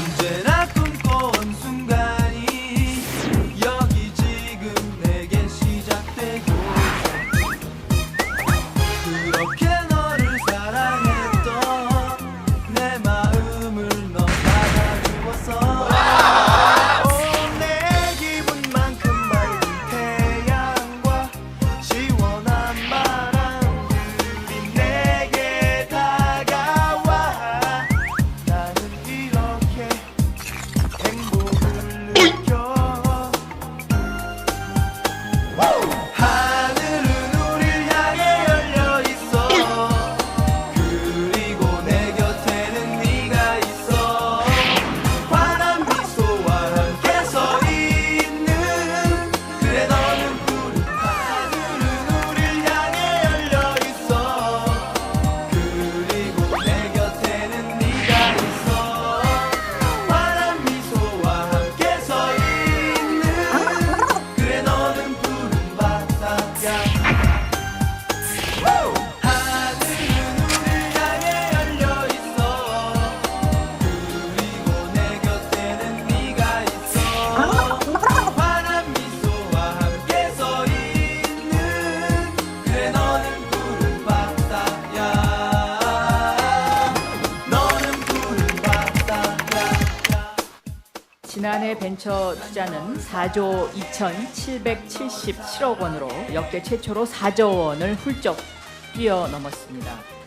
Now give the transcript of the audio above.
عالجنان 지난해 벤처 투자는 4조 2,777억 원으로 역대 최초로 4조 원을 훌쩍 뛰어넘었습니다.